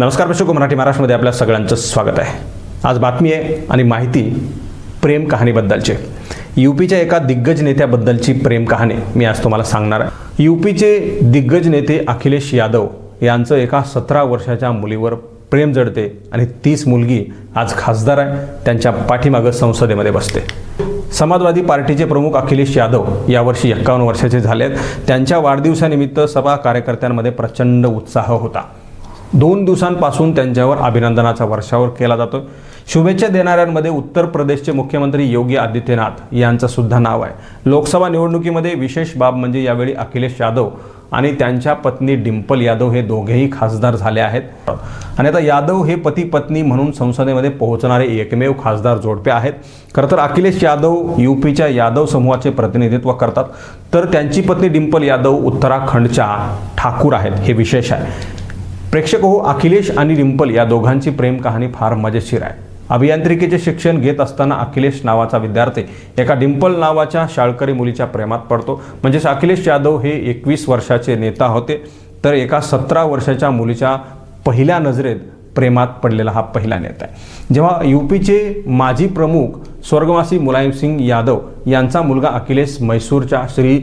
नमस्कार प्रेक्षक मराठी महाराष्ट्रमध्ये आपल्या सगळ्यांचं स्वागत आहे. आज बातमी आहे आणि माहिती प्रेम कहाणीबद्दलची. यू पीच्या एका दिग्गज नेत्याबद्दलची प्रेम कहाणी मी आज तुम्हाला सांगणार आहे. यू पीचे दिग्गज नेते अखिलेश यादव यांचं एका सतरा वर्षाच्या मुलीवर प्रेम जडते आणि तीच मुलगी आज खासदार आहे त्यांच्या पाठीमागं संसदेमध्ये बसते. समाजवादी पार्टीचे प्रमुख अखिलेश यादव यावर्षी एक्कावन्न वर्षाचे झाले आहेत त्यांच्या वाढदिवसानिमित्त सभा कार्यकर्त्यांमध्ये प्रचंड उत्साह होता. दोन दिवसांपासून त्यांच्यावर अभिनंदनाचा वर्षावर केला जातो शुभेच्छा देणाऱ्यांमध्ये उत्तर प्रदेशचे मुख्यमंत्री योगी आदित्यनाथ यांचं सुद्धा नाव आहे. लोकसभा निवडणुकीमध्ये विशेष बाब म्हणजे यावेळी अखिलेश यादव आणि त्यांच्या पत्नी डिंपल यादव हे दोघेही खासदार झाले आहेत. आणि आता यादव हे पती पत्नी म्हणून संसदेमध्ये पोहोचणारे एकमेव खासदार जोडपे आहेत. खरं तर अखिलेश यादव यू पीच्या यादव समूहाचे प्रतिनिधित्व करतात. तर त्यांची पत्नी डिंपल यादव उत्तराखंडच्या ठाकूर आहेत हे विशेष आहे. प्रेक्षक हो अखिलेश आणि डिंपल या दोघांची प्रेम कहाणी फार मजेशीर आहे. अभियांत्रिकीचे शिक्षण घेत असताना अखिलेश नावाचा विद्यार्थी एका डिंपल नावाच्या शाळकरी मुलीच्या प्रेमात पडतो. म्हणजेच अखिलेश यादव हे एकवीस वर्षाचे नेता होते. तर एका सतरा वर्षाच्या मुलीच्या पहिल्या नजरेत प्रेमात पडलेला हा पहिला नेता आहे. जेव्हा यू पीचे माजी प्रमुख स्वर्गवासी मुलायमसिंग यादव यांचा मुलगा अखिलेश मैसूरच्या श्री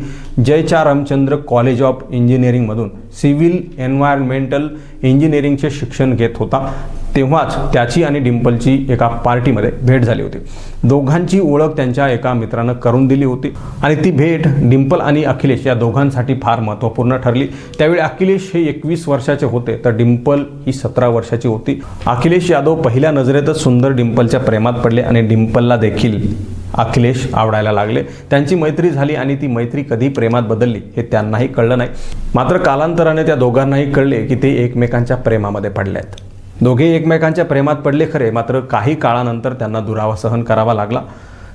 जयचा रामचंद्र कॉलेज ऑफ इंजिनिअरिंगमधून सिव्हिल एन्व्हायरमेंटल इंजिनिअरिंगचे शिक्षण घेत होता. तेव्हाच त्याची आणि डिंपलची एका पार्टीमध्ये भेट झाली होती. दोघांची ओळख त्यांच्या एका मित्रानं करून दिली होती. आणि ती भेट डिंपल आणि अखिलेश या दोघांसाठी फार महत्त्वपूर्ण ठरली. त्यावेळी अखिलेश हे एकवीस वर्षाचे होते तर डिंपल ही सतरा वर्षाची होती. अखिलेश यादव पहिल्या नजरेतच सुंदर डिंपलच्या प्रेमात पडले आणि डिंपलला देखील अखिलेश आवडायला लागले. त्यांची मैत्री झाली आणि ती मैत्री कधी प्रेमात बदलली हे त्यांनाही कळलं नाही. मात्र कालांतराने त्या दोघांनाही कळले की ते एकमेकांच्या प्रेमामध्ये पडले आहेत दोघे एकमेकांच्या प्रेमात पडले खरे मात्र काही काळानंतर त्यांना दुरावा सहन करावा लागला.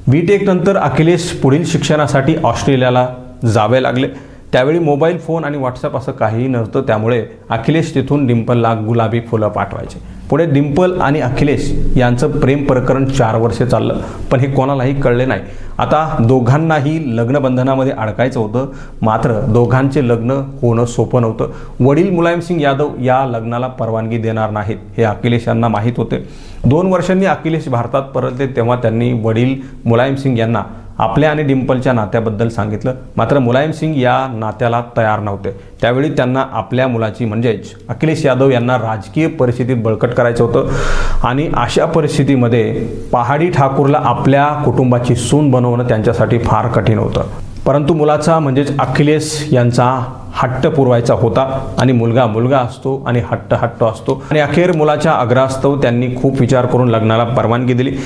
बी टेक नंतर अखिलेश पुढील शिक्षणासाठी ऑस्ट्रेलियाला जावे लागले. त्यावेळी मोबाईल फोन आणि व्हॉट्सअप असं काहीही नव्हतं त्यामुळे अखिलेश तिथून डिंपलला गुलाबी फुलं पाठवायचे. पुढे डिंपल आणि अखिलेश यांचं प्रेम प्रकरण चार वर्षे चाललं पण हे कोणालाही कळले नाही. आता दोघांनाही लग्नबंधनामध्ये अडकायचं होतं मात्र दोघांचे लग्न होणं सोपं नव्हतं. वडील मुलायमसिंग यादव या लग्नाला परवानगी देणार नाहीत हे अखिलेश यांना माहीत होते. दोन वर्षांनी अखिलेश भारतात परतले तेव्हा त्यांनी वडील मुलायमसिंग यांना आपल्या आणि डिंपलच्या नात्याबद्दल सांगितलं. मात्र मुलायमसिंग या नात्याला तयार नव्हते. त्यावेळी त्यांना आपल्या मुलाची म्हणजेच अखिलेश यादव यांना राजकीय परिस्थितीत बळकट करायचं होतं. आणि अशा परिस्थितीमध्ये पहाडी ठाकूरला आपल्या कुटुंबाची सून बनवणं त्यांच्यासाठी फार कठीण होतं. परंतु मुलाचा म्हणजेच अखिलेश यांचा हट्ट पुरवायचा होता. आणि मुलगा मुलगा असतो आणि हट्ट हट्ट असतो. आणि अखेर मुलाच्या अग्रास्तव त्यांनी खूप विचार करून लग्नाला परवानगी दिली.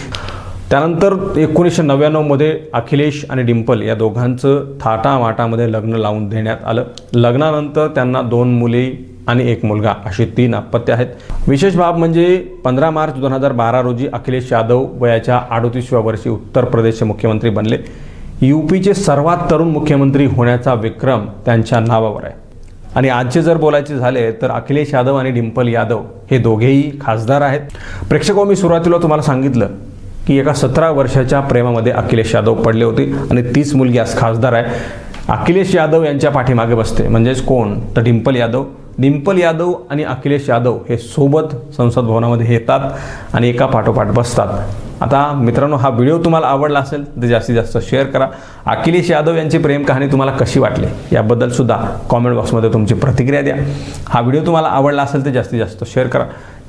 त्यानंतर एकोणीसशे नव्याण्णवमध्ये अखिलेश आणि डिंपल या दोघांचं थाटामाटामध्ये लग्न लावून देण्यात आलं. लग्नानंतर त्यांना दोन मुली आणि एक मुलगा अशी तीन अपत्य आहेत. विशेष बाब म्हणजे पंधरा मार्च दोन हजार बारा रोजी अखिलेश यादव वयाच्या अडोतीसव्या वर्षी उत्तर प्रदेशचे मुख्यमंत्री बनले. यू पीचे सर्वात तरुण मुख्यमंत्री होण्याचा विक्रम त्यांच्या नावावर आहे. आणि आजचे जर बोलायचे झाले तर अखिलेश यादव आणि डिंपल यादव हे दोघेही खासदार आहेत. प्रेक्षको हो, मी सुरुवातीला तुम्हाला सांगितलं की एका सतरा वर्षाच्या प्रेमामध्ये अखिलेश यादव पडले होते आणि तीच मुलगी आज खासदार आहे. अखिलेश यादव यांच्या पाठीमागे बसते. म्हणजेच कोण? तर डिंपल यादव. डिंपल यादव आणि अखिलेश यादव हे सोबत संसद भवनामध्ये येतात आणि एका पाठोपाठ बसतात. आता मित्रांनो हा व्हिडिओ तुम्हाला आवडला असेल तर जास्तीत जास्त शेअर करा. अखिलेश यादव यांची प्रेम कहाणी तुम्हाला कशी वाटली? याबद्दल सुद्धा कॉमेंट बॉक्समध्ये तुमची प्रतिक्रिया द्या. हा व्हिडिओ तुम्हाला आवडला असेल तर जास्तीत जास्त शेअर करा.